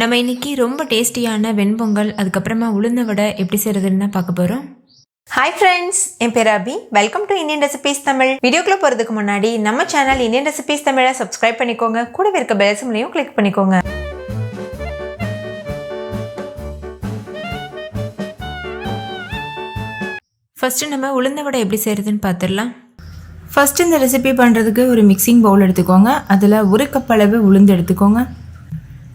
நம்ம இன்னைக்கு ரொம்ப டேஸ்டியான வெண்பொங்கல் அதுக்கப்புறமா உளுந்த வடை எப்படி செய்யறதுன்னு தான் பார்க்க போகிறோம் ஹாய் ஃப்ரெண்ட்ஸ் என் பேர் Abi. Welcome to Indian recipes Tamil வீடியோக்குள்ள போகிறதுக்கு முன்னாடி நம்ம சேனல் இந்தியன் ரெசிபீஸ் தமிழை சப்ஸ்கிரைப் பண்ணிக்கோங்க. கூடவே இருக்க பெல் சிம்லையும் கிளிக் பண்ணிக்கோங்க. ஃபஸ்ட்டு நம்ம உளுந்த வடை எப்படி செய்கிறதுன்னு பார்த்துடலாம். ஃபஸ்ட்டு இந்த ரெசிபி பண்ணுறதுக்கு ஒரு மிக்சிங் பவுல் எடுத்துக்கோங்க. அதில் ஒரு கப் அளவு உளுந்து எடுத்துக்கோங்க.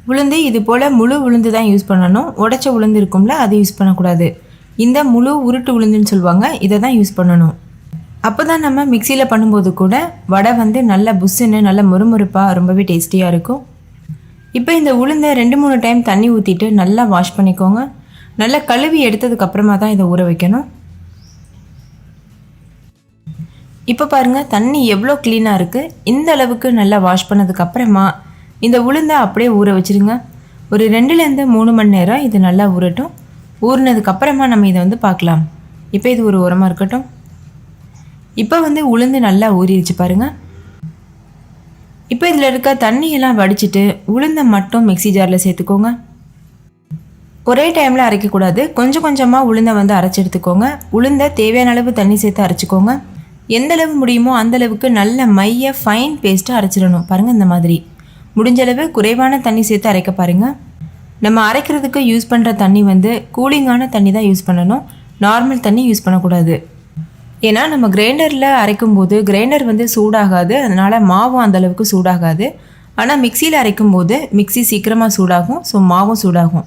உளுந்து இது போல் முழு உளுந்து தான் யூஸ் பண்ணணும். உடச்ச உளுந்து இருக்கும்ல அது யூஸ் பண்ணக்கூடாது. இந்த முழு உருட்டு உளுந்துன்னு சொல்லுவாங்க இதை தான் யூஸ் பண்ணணும். அப்போ தான் நம்ம மிக்சியில் பண்ணும்போது கூட வடை வந்து நல்ல புஸ்ஸுன்னு நல்ல முறுமுறுப்பாக ரொம்பவே டேஸ்டியாக இருக்கும். இப்போ இந்த உளுந்தை ரெண்டு மூணு டைம் தண்ணி ஊற்றிட்டு நல்லா வாஷ் பண்ணிக்கோங்க. நல்லா கழுவி எடுத்ததுக்கப்புறமா தான் இதை ஊற வைக்கணும். இப்போ பாருங்கள் தண்ணி எவ்வளோ க்ளீனாக இருக்குது இந்த அளவுக்கு நல்லா வாஷ் பண்ணதுக்கப்புறமா இந்த உளுந்தை அப்படியே ஊற வச்சிருங்க. ஒரு ரெண்டுலேருந்து மூணு மணி நேரம் இது நல்லா ஊறட்டும். ஊறினதுக்கப்புறமா நம்ம இதை வந்து பார்க்கலாம். இப்போ இது ஒரு உரமாக இருக்கட்டும். இப்போ வந்து உளுந்து நல்லா ஊறிடுச்சு பாருங்கள் இப்போ இதில் இருக்க தண்ணியெல்லாம் வடிச்சிட்டு உளுந்தை மட்டும் மிக்ஸி ஜாரில் சேர்த்துக்கோங்க. ஒரே டைமில் அரைக்கக்கூடாது. கொஞ்சம் கொஞ்சமாக உளுந்தை வந்து அரைச்சி எடுத்துக்கோங்க. உளுந்தை தேவையான அளவு தண்ணி சேர்த்து அரைச்சிக்கோங்க. எந்த அளவு முடியுமோ அந்த அளவுக்கு நல்ல மைய ஃபைன் பேஸ்ட்டாக அரைச்சிடணும். பாருங்கள் இந்த மாதிரி. முடிஞ்சளவு குறைவான தண்ணி சேர்த்து அரைக்க பாருங்கள் நம்ம அரைக்கிறதுக்கு யூஸ் பண்ணுற தண்ணி வந்து கூலிங்கான தண்ணி தான் யூஸ் பண்ணணும். நார்மல் தண்ணி யூஸ் பண்ணக்கூடாது. ஏன்னா நம்ம கிரைண்டரில் அரைக்கும்போது கிரைண்டர் வந்து சூடாகாது. அதனால் மாவும் அந்த அளவுக்கு சூடாகாது. ஆனால் மிக்சியில் அரைக்கும்போது மிக்ஸி சீக்கிரமாக சூடாகும். ஸோ மாவும் சூடாகும்.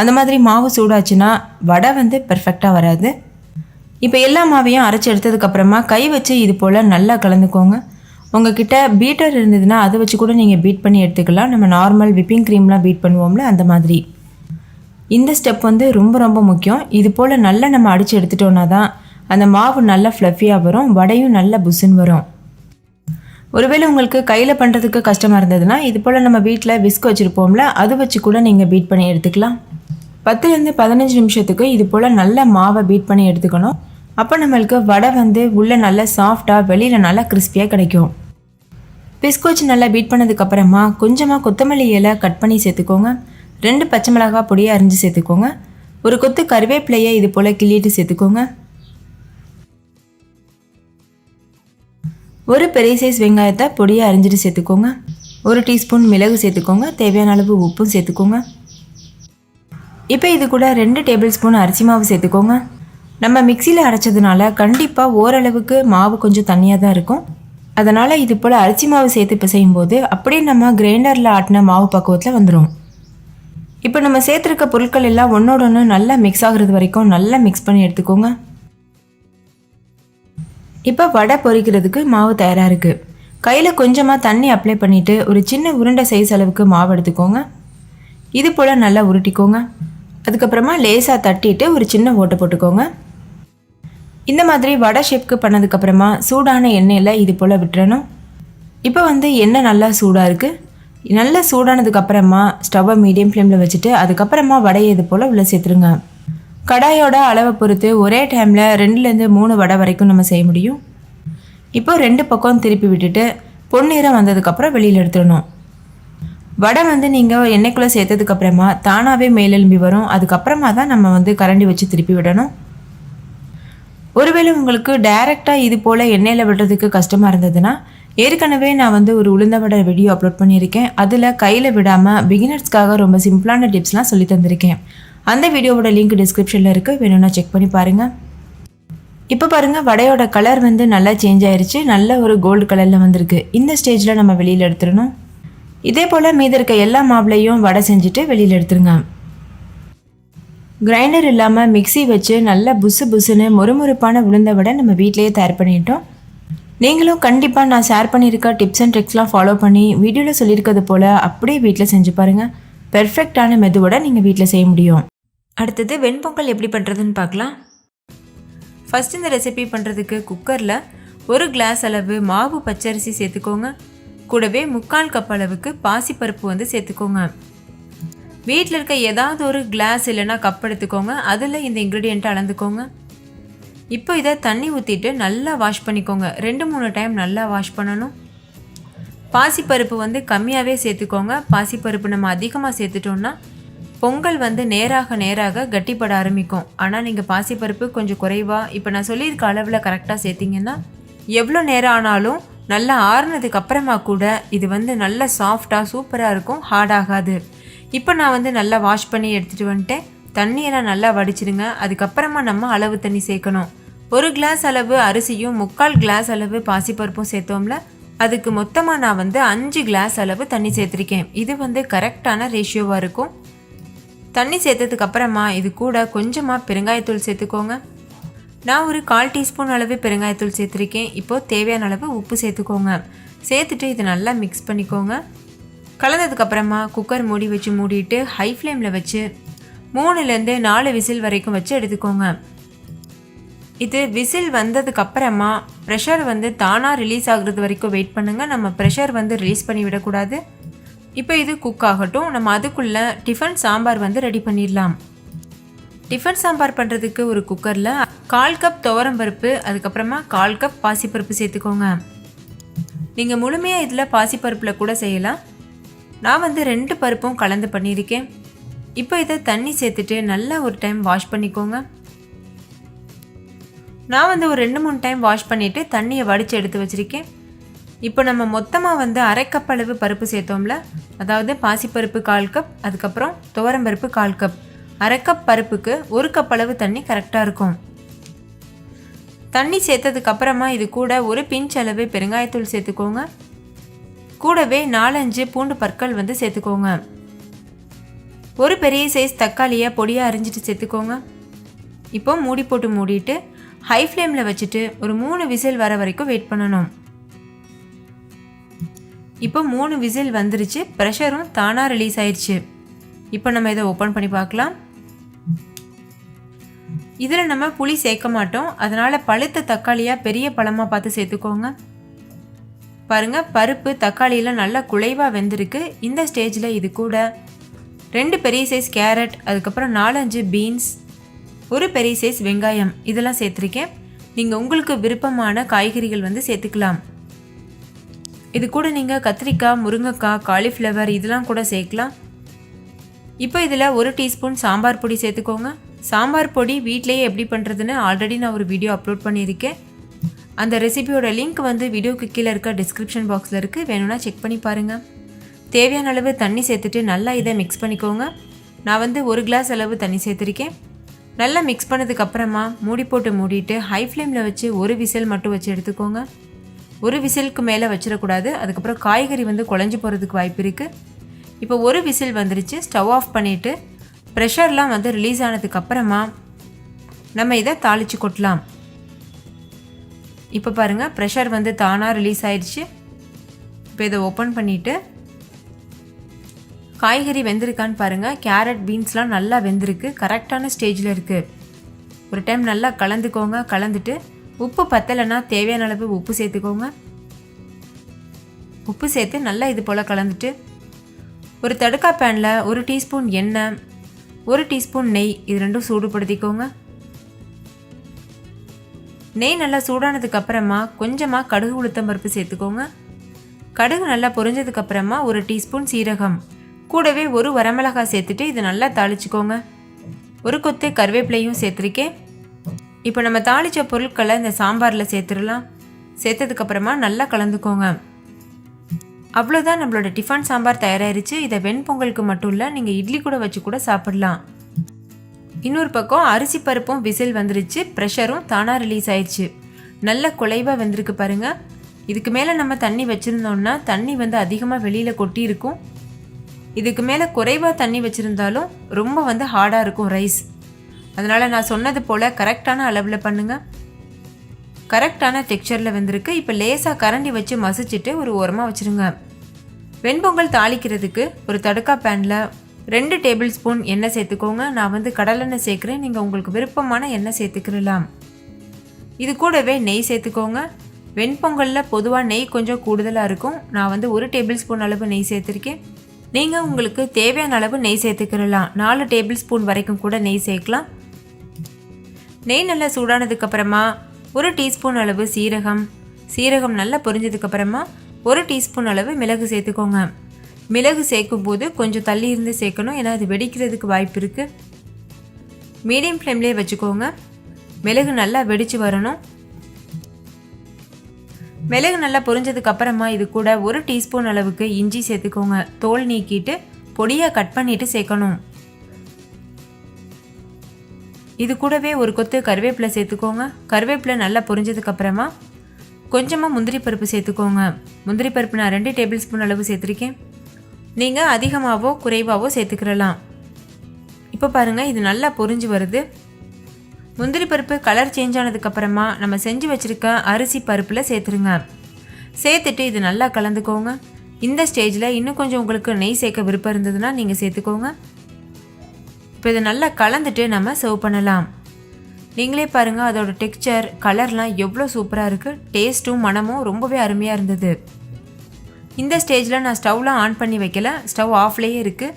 அந்த மாதிரி மாவு சூடாச்சுன்னா வடை வந்து பெர்ஃபெக்டாக வராது. இப்போ எல்லா மாவையும் அரைச்சி எடுத்ததுக்கப்புறமா கை வச்சு இது போல் நல்லா கலந்துக்கோங்க. உங்ககிட்ட பீட்டர் இருந்ததுன்னா அதை வச்சு கூட நீங்கள் பீட் பண்ணி எடுத்துக்கலாம். நம்ம நார்மல் விப்பிங் க்ரீம்லாம் பீட் பண்ணுவோம்ல அந்த மாதிரி. இந்த ஸ்டெப் வந்து ரொம்ப ரொம்ப முக்கியம். இது போல் நல்லா நம்ம அடித்து எடுத்துட்டோன்னா தான் அந்த மாவு நல்லா ஃப்ளஃபியாக வரும் வடையும் நல்ல புசுன்னு வரும். ஒருவேளை உங்களுக்கு கையில் பண்ணுறதுக்கு கஷ்டமாக இருந்ததுன்னா இது போல் நம்ம வீட்டில் விஸ்க் வச்சுருப்போம்ல அது வச்சு கூட நீங்கள் பீட் பண்ணி எடுத்துக்கலாம். பத்துலேருந்து பதினஞ்சு நிமிஷத்துக்கு இது போல் நல்ல மாவை பீட் பண்ணி எடுத்துக்கணும். அப்போ நம்மளுக்கு வடை வந்து உள்ளே நல்லா சாஃப்டாக வெளியில் நல்லா கிறிஸ்பியாக கிடைக்கும். பிஸ்கோச் நல்லா பீட் பண்ணதுக்கப்புறமா கொஞ்சமாக கொத்தமல்லி இலை கட் பண்ணி சேர்த்துக்கோங்க. ரெண்டு பச்சை மிளகாய் பொடியை அரிஞ்சு சேர்த்துக்கோங்க. ஒரு கொத்து கருவேப்பிலையை இது போல் கிள்ளிட்டு சேர்த்துக்கோங்க. ஒரு பெரிய சைஸ் வெங்காயத்தை பொடியை அரிஞ்சிட்டு சேர்த்துக்கோங்க. ஒரு டீஸ்பூன் மிளகு சேர்த்துக்கோங்க. தேவையான அளவு உப்பும் சேர்த்துக்கோங்க. இப்போ இது கூட ரெண்டு டேபிள் ஸ்பூன் அரிசி மாவு சேர்த்துக்கோங்க. நம்ம மிக்சியில் அரைச்சதுனால கண்டிப்பாக ஓரளவுக்கு மாவு கொஞ்சம் தண்ணியாக தான் இருக்கும். அதனால் இது போல் அரிசி மாவு சேர்த்து பிசையும் போது அப்படியே நம்ம கிரைண்டரில் ஆட்டின மாவு பக்குவத்தில் வந்துடும் இப்போ நம்ம சேர்த்துருக்க பொருட்கள் எல்லாம் ஒன்றோட ஒன்று நல்லா மிக்ஸ் ஆகுறது வரைக்கும் நல்லா மிக்ஸ் பண்ணி எடுத்துக்கோங்க. இப்போ வடை பொரிக்கிறதுக்கு மாவு தயாராக இருக்குது கையில் கொஞ்சமாக தண்ணி அப்ளை பண்ணிவிட்டு ஒரு சின்ன உருண்டை சைஸ் அளவுக்கு மாவு எடுத்துக்கோங்க. இது போல் நல்லா உருட்டிக்கோங்க. அதுக்கப்புறமா லேசாக தட்டிட்டு ஒரு சின்ன ஓட்டை போட்டுக்கோங்க. இந்த மாதிரி வடை ஷேப்க்கு பண்ணதுக்கப்புறமா சூடான எண்ணெயில் இது போல் விட்டுறணும். இப்போ வந்து எண்ணெய் நல்லா சூடாக இருக்குது நல்லா சூடானதுக்கப்புறமா ஸ்டவ்வை மீடியம் ஃப்ளேமில் வச்சுட்டு அதுக்கப்புறமா வடையை இது போல் உள்ளே சேர்த்துருங்க. கடாயோட அளவை பொறுத்து ஒரே டைமில் ரெண்டுலேருந்து மூணு வடை வரைக்கும் நம்ம செய்ய முடியும். இப்போ ரெண்டு பக்கம் திருப்பி விட்டுட்டு பொன்னிறம் வந்ததுக்கப்புறம் வெளியில் எடுத்துடணும். வடை வந்து நீங்கள் எண்ணெய்க்குள்ளே சேர்த்ததுக்கப்புறமா தானாகவே மேலெலும்பி வரும். அதுக்கப்புறமா தான் நம்ம வந்து கரண்டி வச்சு திருப்பி விடணும். ஒருவேளை உங்களுக்கு டைரெக்டாக இது போல் எண்ணெயில் விடுறதுக்கு கஷ்டமாக இருந்ததுன்னா ஏற்கனவே நான் வந்து ஒரு உளுந்த வடை வீடியோ அப்லோட் பண்ணியிருக்கேன். அதில் கையில் விடாமல் பிகினர்ஸ்க்காக ரொம்ப சிம்பிளான டிப்ஸ்லாம் சொல்லி தந்திருக்கேன். அந்த வீடியோவோட லிங்க் டிஸ்கிரிப்ஷனில் இருக்குது வேணும்னா செக் பண்ணி பாருங்கள் இப்போ பாருங்கள் வடையோட கலர் வந்து நல்லா சேஞ்ச் ஆயிருச்சு. நல்ல ஒரு கோல்டு கலரில் வந்திருக்கு. இந்த ஸ்டேஜில் நம்ம வெளியில் எடுத்துடணும். இதே போல் மீதி இருக்க எல்லா மாவுலையும் வடை செஞ்சுட்டு வெளியில் எடுத்துருங்க. கிரைண்டர் இல்லாமல் மிக்ஸி வச்சு நல்லா புசு புசுன்னு மொறுமொறுப்பான உளுந்த வடை நம்ம வீட்டிலேயே தயார் பண்ணிட்டோம். நீங்களும் கண்டிப்பாக நான் ஷேர் பண்ணியிருக்க டிப்ஸ் அண்ட் ட்ரிக்ஸ்லாம் ஃபாலோ பண்ணி வீடியோவில் சொல்லியிருக்கிறது போல் அப்படியே வீட்டில் செஞ்சு பாருங்கள் பெர்ஃபெக்டான மெதுவோட நீங்கள் வீட்டில் செய்ய முடியும். அடுத்தது வெண்பொங்கல் எப்படி பண்ணுறதுன்னு பார்க்கலாம். ஃபஸ்ட் இந்த ரெசிபி பண்ணுறதுக்கு குக்கரில் ஒரு கிளாஸ் அளவு மாவு பச்சரிசி சேர்த்துக்கோங்க. கூடவே முக்கால் கப் அளவுக்கு பாசிப்பருப்பு வந்து சேர்த்துக்கோங்க. வீட்டில் இருக்க ஏதாவது ஒரு கிளாஸ் இல்லைன்னா கப் எடுத்துக்கோங்க. அதில் இந்த இன்க்ரீடியண்ட்டை அளந்துக்கோங்க. இப்போ இதை தண்ணி ஊற்றிட்டு நல்லா வாஷ் பண்ணிக்கோங்க. ரெண்டு மூணு டைம் நல்லா வாஷ் பண்ணணும். பாசிப்பருப்பு வந்து கம்மியாகவே சேர்த்துக்கோங்க. பாசிப்பருப்பு நம்ம அதிகமாக சேர்த்துட்டோம்னா பொங்கல் வந்து நேராக நேராக கட்டிப்பட ஆரம்பிக்கும். ஆனால் நீங்கள் பாசிப்பருப்பு கொஞ்சம் குறைவாக இப்போ நான் சொல்லியிருக்க அளவில் கரெக்டாக சேர்த்திங்கன்னா எவ்வளோ நேரம் ஆனாலும் நல்லா ஆறுனதுக்கு அப்புறமா கூட இது வந்து நல்லா சாஃப்டாக சூப்பராக இருக்கும். ஹார்ட் ஆகாது. இப்போ நான் வந்து நல்லா வாஷ் பண்ணி எடுத்துகிட்டு வந்துட்டேன். தண்ணியெல்லாம் நல்லா வடிச்சிடுங்க அதுக்கப்புறமா நம்ம அளவு தண்ணி சேர்க்கணும். ஒரு கிளாஸ் அளவு அரிசியும் முக்கால் கிளாஸ் அளவு பாசிப்பருப்பும் சேர்த்தோம்ல அதுக்கு மொத்தமாக நான் வந்து அஞ்சு கிளாஸ் அளவு தண்ணி சேர்த்துருக்கேன். இது வந்து கரெக்டான ரேஷியோவாக இருக்கும். தண்ணி சேர்த்ததுக்கு அப்புறமா இது கூட கொஞ்சமாக பெருங்காயத்தூள் சேர்த்துக்கோங்க. நான் ஒரு கால் டீஸ்பூன் அளவு பெருங்காயத்தூள் சேர்த்துருக்கேன். இப்போது தேவையான அளவு உப்பு சேர்த்துக்கோங்க. சேர்த்துட்டு இது நல்லா மிக்ஸ் பண்ணிக்கோங்க. கலந்ததுக்கப்புறமா குக்கர் மூடி வச்சு மூடிட்டு ஹை ஃப்ளேமில் வச்சு மூணுலேருந்து நாலு விசில் வரைக்கும் வச்சு எடுத்துக்கோங்க. இது விசில் வந்ததுக்கு அப்புறமா ப்ரெஷர் வந்து தானாக ரிலீஸ் ஆகுறது வரைக்கும் வெயிட் பண்ணுங்கள் நம்ம ப்ரெஷர் வந்து ரிலீஸ் பண்ணி விடக்கூடாது. இப்போ இது குக் ஆகட்டும். நம்ம அதுக்குள்ளே டிஃபன் சாம்பார் வந்து ரெடி பண்ணிடலாம். டிஃபன் சாம்பார் பண்ணுறதுக்கு ஒரு குக்கரில் கால் கப் துவரம் பருப்பு அதுக்கப்புறமா கால் கப் பாசிப்பருப்பு சேர்த்துக்கோங்க. நீங்கள் முழுமையாக இதில் பாசிப்பருப்பில் கூட செய்யலாம். நான் வந்து ரெண்டு பருப்பும் கலந்து பண்ணியிருக்கேன். இப்போ இதை தண்ணி சேர்த்துட்டு நல்லா ஒரு டைம் வாஷ் பண்ணிக்கோங்க. நான் வந்து ஒரு ரெண்டு மூணு டைம் வாஷ் பண்ணிவிட்டு தண்ணியை வடித்து எடுத்து வச்சுருக்கேன். இப்போ நம்ம மொத்தமாக வந்து அரை கப் அளவு பருப்பு சேர்த்தோம்ல அதாவது பாசிப்பருப்பு கால் கப் அதுக்கப்புறம் துவரம்பருப்பு கால் கப். அரை கப் பருப்புக்கு ஒரு கப் அளவு தண்ணி கரெக்டாக இருக்கும். தண்ணி சேர்த்ததுக்கப்புறமா இது கூட ஒரு பிஞ்ச் அளவு பெருங்காயத்தூள் சேர்த்துக்கோங்க. கூடவே நாலஞ்சு பூண்டு பற்கள் வந்து சேர்த்துக்கோங்க. ஒரு பெரிய சைஸ் தக்காளியை பொடியாக அரிஞ்சிட்டு சேர்த்துக்கோங்க. இப்போ மூடி போட்டு மூடிட்டு ஹை ஃப்ளேமில் வச்சுட்டு ஒரு மூணு விசில் வர வரைக்கும் வெயிட் பண்ணணும். இப்போ மூணு விசில் வந்துருச்சு ப்ரெஷரும் தானாக ரிலீஸ் ஆயிடுச்சு இப்போ நம்ம இதை ஓப்பன் பண்ணி பார்க்கலாம். இதில் நம்ம புளி சேர்க்க மாட்டோம். அதனால் பழுத்த தக்காளியாக பெரிய பழமாக பார்த்து சேர்த்துக்கோங்க. பாருங்க பருப்பு தக்காளியெல்லாம் நல்லா குழைவாக வெந்திருக்கு. இந்த ஸ்டேஜில் இது கூட ரெண்டு பெரிய சைஸ் கேரட் அதுக்கப்புறம் நாலஞ்சு பீன்ஸ் ஒரு பெரிய சைஸ் வெங்காயம் இதெல்லாம் சேர்த்துருக்கேன். நீங்கள் உங்களுக்கு விருப்பமான காய்கறிகள் வந்து சேர்த்துக்கலாம். இது கூட நீங்கள் கத்திரிக்காய் முருங்கைக்காய் காலிஃப்ளவர் இதெல்லாம் கூட சேர்க்கலாம். இப்போ இதில் ஒரு டீஸ்பூன் சாம்பார் பொடி சேர்த்துக்கோங்க. சாம்பார் பொடி வீட்டிலேயே எப்படி பண்ணுறதுன்னு ஆல்ரெடி நான் ஒரு வீடியோ அப்லோட் பண்ணியிருக்கேன். அந்த ரெசிபியோட லிங்க் வந்து வீடியோக்கு கீழே இருக்க டிஸ்கிரிப்ஷன் பாக்ஸில் இருக்குது வேணும்னா செக் பண்ணி பாருங்கள் தேவையான அளவு தண்ணி சேர்த்துட்டு நல்லா இதை மிக்ஸ் பண்ணிக்கோங்க. நான் வந்து ஒரு கிளாஸ் அளவு தண்ணி சேர்த்துருக்கேன். நல்லா மிக்ஸ் பண்ணதுக்கப்புறமா மூடி போட்டு மூடிட்டு ஹை ஃப்ளேமில் வச்சு ஒரு விசில் மட்டும் வச்சு எடுத்துக்கோங்க. ஒரு விசிலுக்கு மேலே வச்சிடக்கூடாது. அதுக்கப்புறம் காய்கறி வந்து குழஞ்சி போகிறதுக்கு வாய்ப்பு இருக்குது இப்போ ஒரு விசில் வந்துருச்சு. ஸ்டவ் ஆஃப் பண்ணிவிட்டு ப்ரெஷர்லாம் வந்து ரிலீஸ் ஆனதுக்கப்புறமா நம்ம இதை தாளித்து கொட்டலாம். இப்போ பாருங்கள் ப்ரெஷர் வந்து தானாக ரிலீஸ் ஆயிடுச்சு. இப்போ இதை ஓப்பன் பண்ணிவிட்டு காய்கறி வெந்திருக்கான்னு பாருங்கள் கேரட் பீன்ஸ்லாம் நல்லா வெந்திருக்கு கரெக்டான ஸ்டேஜில் இருக்குது ஒரு டைம் நல்லா கலந்துக்கோங்க கலந்துட்டு உப்பு பத்தலைன்னா தேவையான அளவு உப்பு சேர்த்துக்கோங்க. உப்பு சேர்த்து நல்லா இது போல் கலந்துட்டு ஒரு தடுக்கா பேனில் ஒரு டீஸ்பூன் எண்ணெய் ஒரு டீஸ்பூன் நெய் இது ரெண்டும் சூடுபடுத்திக்கோங்க. நெய் நல்லா சூடானதுக்கு அப்புறமா கொஞ்சமாக கடுகு உளுத்தம் பருப்பு சேர்த்துக்கோங்க. கடுகு நல்லா பொரிஞ்சதுக்கு அப்புறமா ஒரு டீஸ்பூன் சீரகம். கூடவே ஒரு வரமிளகாய் சேர்த்துட்டு இதை நல்லா தாளிச்சுக்கோங்க. ஒரு கொத்து கருவேப்பிலையும் சேர்த்துருக்கேன். இப்போ நம்ம தாளித்த பொருட்களை இந்த சாம்பாரில் சேர்த்துடலாம். சேர்த்ததுக்கப்புறமா நல்லா கலந்துக்கோங்க. அவ்வளோதான் நம்மளோட டிஃபன் சாம்பார் தயாராகிருச்சு இதை வெண்பொங்கலுக்கு மட்டும் இல்லை நீங்கள் இட்லி கூட வச்சு கூட சாப்பிடலாம். இன்னொரு பக்கம் அரிசி பருப்பும் விசில் வந்துருச்சு ப்ரெஷரும் தானாக ரிலீஸ் ஆயிடுச்சு நல்ல குலைவாக வந்திருக்கு பாருங்க. இதுக்கு மேலே நம்ம தண்ணி வச்சுருந்தோம்னா தண்ணி வந்து அதிகமாக வெளியில் கொட்டி இருக்கும். இதுக்கு மேலே குறைவாக தண்ணி வச்சுருந்தாலும் ரொம்ப வந்து ஹார்டாக இருக்கும் ரைஸ் அதனால் நான் சொன்னது போல் கரெக்டான அளவில் பண்ணுங்கள் கரெக்டான டெக்ஸ்சரில் வந்திருக்கு. இப்போ லேசாக கரண்டி வச்சு மசிச்சுட்டு ஒரு ஓரமாக வச்சுருங்க. வெண்பொங்கல் தாளிக்கிறதுக்கு ஒரு தடுக்கா பேனில் ரெண்டு டேபிள் ஸ்பூன் எண்ணெய் சேர்த்துக்கோங்க. நான் வந்து கடலெண்ணெய் சேர்க்குறேன். நீங்கள் உங்களுக்கு விருப்பமான எண்ணெய் சேர்த்துக்கிறலாம் இது கூடவே நெய் சேர்த்துக்கோங்க. வெண்பொங்கலில் பொதுவாக நெய் கொஞ்சம் கூடுதலாக இருக்கும். நான் வந்து ஒரு டேபிள் ஸ்பூன் அளவு நெய் சேர்த்துருக்கேன். நீங்கள் உங்களுக்கு தேவையான அளவு நெய் சேர்த்துக்கிறலாம் நாலு டேபிள் ஸ்பூன் வரைக்கும் கூட நெய் சேர்க்கலாம். நெய் நல்லா சூடானதுக்கப்புறமா ஒரு டீஸ்பூன் அளவு சீரகம். சீரகம் நல்லா பொரிஞ்சதுக்கப்புறமா ஒரு டீஸ்பூன் அளவு மிளகு சேர்த்துக்கோங்க. மிளகு சேர்க்கும் போது கொஞ்சம் தள்ளி இருந்து சேர்க்கணும். ஏன்னா அது வெடிக்கிறதுக்கு வாய்ப்பு இருக்குது மீடியம் ஃப்ளேம்லேயே வச்சுக்கோங்க. மிளகு நல்லா வெடித்து வரணும். மிளகு நல்லா பொரிஞ்சதுக்கு அப்புறமா இது கூட ஒரு டீஸ்பூன் அளவுக்கு இஞ்சி சேர்த்துக்கோங்க. தோல் நீக்கிட்டு பொடியாக கட் பண்ணிட்டு சேர்க்கணும். இது கூடவே ஒரு கொத்து கருவேப்பிலை சேர்த்துக்கோங்க. கருவேப்பிலை நல்லா பொரிஞ்சதுக்கு அப்புறமா கொஞ்சமாக முந்திரி பருப்பு சேர்த்துக்கோங்க. முந்திரி பருப்பு நான் ரெண்டு டேபிள் ஸ்பூன் அளவு சேர்த்துருக்கேன். நீங்கள் அதிகமாகவோ குறைவாகவோ சேர்த்துக்கிடலாம் இப்போ பாருங்கள் இது நல்லா பொரிஞ்சு வருது. முந்திரி பருப்பு கலர் சேஞ்ச் ஆனதுக்கப்புறமா நம்ம செஞ்சு வச்சுருக்க அரிசி பருப்பில் சேர்த்துருங்க. சேர்த்துட்டு இது நல்லா கலந்துக்கோங்க. இந்த ஸ்டேஜில் இன்னும் கொஞ்சம் உங்களுக்கு நெய் சேர்க்க விருப்பம் இருந்ததுன்னா நீங்கள் சேர்த்துக்கோங்க. இப்போ இதை நல்லா கலந்துட்டு நம்ம சர்வ் பண்ணலாம். நீங்களே பாருங்கள் அதோடய டெக்ஸ்சர் கலர்லாம் எவ்வளோ சூப்பராக இருக்குது டேஸ்ட்டும் மனமும் ரொம்பவே அருமையாக இருந்தது. இந்த ஸ்டேஜில் நான் ஸ்டவ்லாம் ஆன் பண்ணி வைக்கல. ஸ்டவ் ஆஃப்லேயே இருக்குது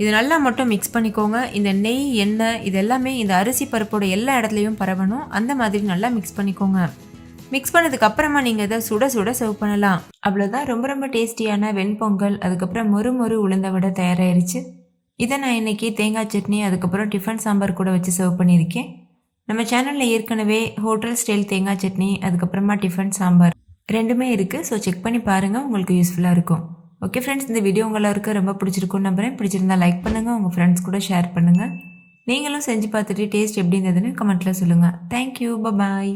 இது நல்லா மட்டும் மிக்ஸ் பண்ணிக்கோங்க. இந்த நெய் எண்ணெய் இது எல்லாமே இந்த அரிசி பருப்போட எல்லா இடத்துலையும் பரவணும். அந்த மாதிரி நல்லா மிக்ஸ் பண்ணிக்கோங்க. மிக்ஸ் பண்ணதுக்கப்புறமா நீங்கள் இதை சுட சுட சர்வ் பண்ணலாம். அவ்வளோதான் ரொம்ப ரொம்ப டேஸ்டியான வெண்பொங்கல். அதுக்கப்புறம் மொறு மொறு உளுந்த விட தயாராகிருச்சு இதை நான் இன்றைக்கி தேங்காய் சட்னி அதுக்கப்புறம் டிஃபன் சாம்பார் கூட வச்சு சர்வ் பண்ணியிருக்கேன். நம்ம சேனலில் ஏற்கனவே ஹோட்டல் ஸ்டைல் தேங்காய் சட்னி அதுக்கப்புறமா டிஃபன் சாம்பார். ரெண்டுமே இருக்குது ஸோ செக் பண்ணி பாருங்கள் உங்களுக்கு யூஸ்ஃபுல்லாக இருக்கும். ஓகே ஃப்ரெண்ட்ஸ் இந்த வீடியோ உங்களுக்கு ரொம்ப பிடிச்சிருக்கும் நம்புறேன். பிடிச்சிருந்தா லைக் பண்ணுங்கள் உங்கள் ஃப்ரெண்ட்ஸ் கூட ஷேர் பண்ணுங்கள் நீங்களும் செஞ்சு பார்த்துட்டு டேஸ்ட் எப்படி இருந்ததுன்னு கமெண்ட்டில் சொல்லுங்கள் தேங்க்யூ பாய்